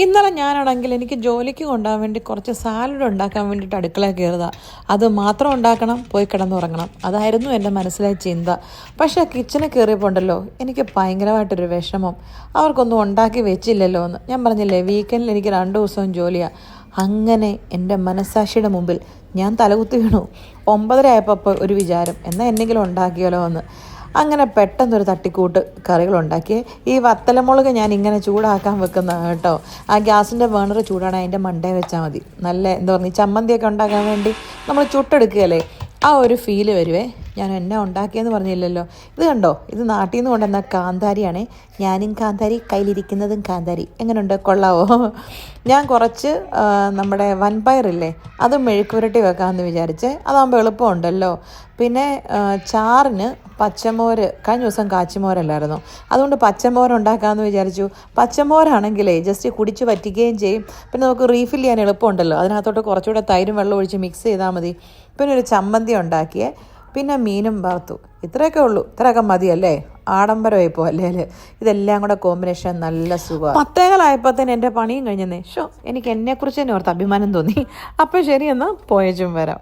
ഇന്നലെ ഞാനാണെങ്കിൽ എനിക്ക് ജോലിക്ക് കൊണ്ടുപോകാൻ വേണ്ടി കുറച്ച് സാലഡ് ഉണ്ടാക്കാൻ വേണ്ടിയിട്ട് അടുക്കള കയറുക അത് മാത്രം ഉണ്ടാക്കണം പോയി കിടന്നുറങ്ങണം. അതായിരുന്നു എന്റെ മനസ്സിലെ ചിന്ത. പക്ഷേ കിച്ചണിൽ കയറിയപ്പോൾ ഉണ്ടല്ലോ എനിക്ക് ഭയങ്കരമായിട്ടൊരു വിഷമം. അവർക്കൊന്നും ഉണ്ടാക്കി വെച്ചില്ലല്ലോ എന്ന്. ഞാൻ പറഞ്ഞില്ലേ വീക്കെൻഡിൽ എനിക്ക് രണ്ട് ദിവസവും ജോലിയാണ് അങ്ങനെ എന്റെ മനസ്സാക്ഷിയുടെ മുമ്പിൽ ഞാൻ തലകുത്തി വീണു. ഒമ്പതര ആയപ്പോൾ ഒരു വിചാരം എന്നാൽ എന്തെങ്കിലും ഉണ്ടാക്കിയാലോ എന്ന്. അങ്ങനെ പെട്ടെന്നൊരു തട്ടിക്കൂട്ട് കറികളുണ്ടാക്കി. ഈ വത്തലമുളക് ഞാൻ ഇങ്ങനെ ചൂടാക്കാൻ വെക്കുന്ന കേട്ടോ. ആ ഗ്യാസിന്റെ വേണർ ചൂടാണ് അതിന്റെ മണ്ടേ വെച്ചാൽ മതി. നല്ല എന്താ പറയുക ചമ്മന്തിയൊക്കെ ഉണ്ടാക്കാൻ വേണ്ടി നമ്മൾ ചുട്ടെടുക്കുകയല്ലേ? ആ ഒരു ഫീൽ വരുവേ. ഞാൻ എന്നെ ഉണ്ടാക്കിയെന്ന് പറഞ്ഞില്ലല്ലോ. ഇത് കണ്ടോ? ഇത് നാട്ടിൽ നിന്ന് കൊണ്ടുവന്ന കാന്താരിയാണ്. ഞാനും കാന്താരി കയ്യിലിരിക്കുന്നതും കാന്താരി. എങ്ങനെയുണ്ട് കൊള്ളാവോ? ഞാൻ കുറച്ച് നമ്മുടെ വൻപയറില്ലേ അത് മെഴുക്കുരട്ടി വെക്കാമെന്ന് വിചാരിച്ച്. അതാകുമ്പോൾ എളുപ്പമുണ്ടല്ലോ. പിന്നെ ചാറിന് പച്ചമോര് കഴിഞ്ഞ ദിവസം കാച്ചിമോരല്ലായിരുന്നു? അതുകൊണ്ട് പച്ചമോര് ഉണ്ടാക്കാമെന്ന് വിചാരിച്ചു. പച്ചമോരാണെങ്കിലേ ജസ്റ്റ് കുടിച്ച് പറ്റിക്കുകയും ചെയ്യും. പിന്നെ നമുക്ക് റീഫിൽ ചെയ്യാൻ എളുപ്പമുണ്ടല്ലോ. അതിനകത്തോട്ട് കുറച്ചുകൂടെ തൈരും വെള്ളം ഒഴിച്ച് മിക്സ് ചെയ്താൽ മതി. പിന്നെ ഒരു ചമ്മന്തി ഉണ്ടാക്കിയേ. പിന്നെ മീനും വറുത്തു. ഇത്രയൊക്കെ ഉള്ളൂ. ഇത്രയൊക്കെ മതിയല്ലേ ആഡംബരമായി അല്ലേ? ഇതെല്ലാം കൂടെ കോമ്പിനേഷൻ നല്ല സുഖമാണ് പത്തേകളായപ്പോൾ തന്നെ എന്റെ പണിയും കഴിഞ്ഞെന്നേ. ഷോ എനിക്ക് എന്നെക്കുറിച്ച് തന്നെ ഓർത്ത് അഭിമാനം തോന്നി. അപ്പോൾ ശരി എന്നാൽ പോയച്ചും വരാം.